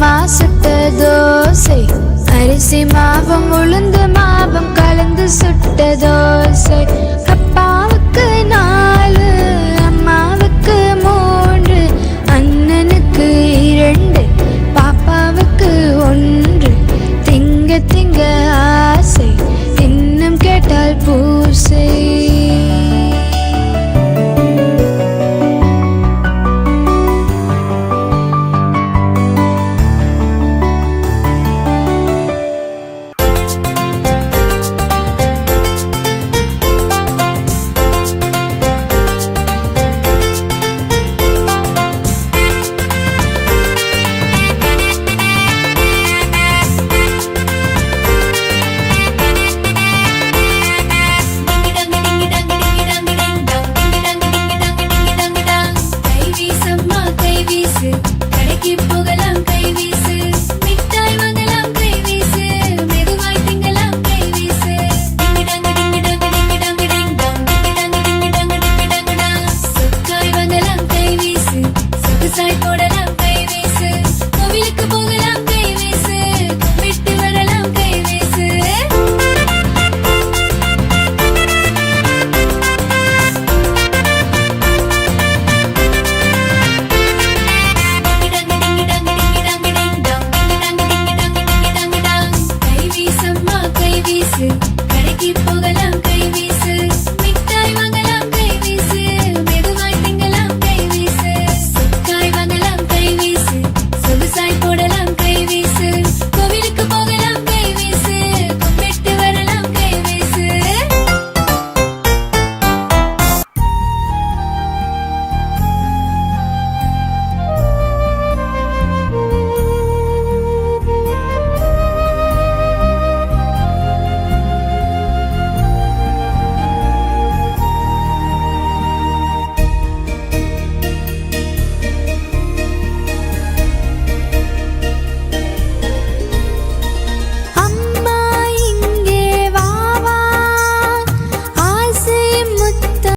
மாசத்த தோசை அரிசி மாவும் உளுந்து மாவும் side for the love.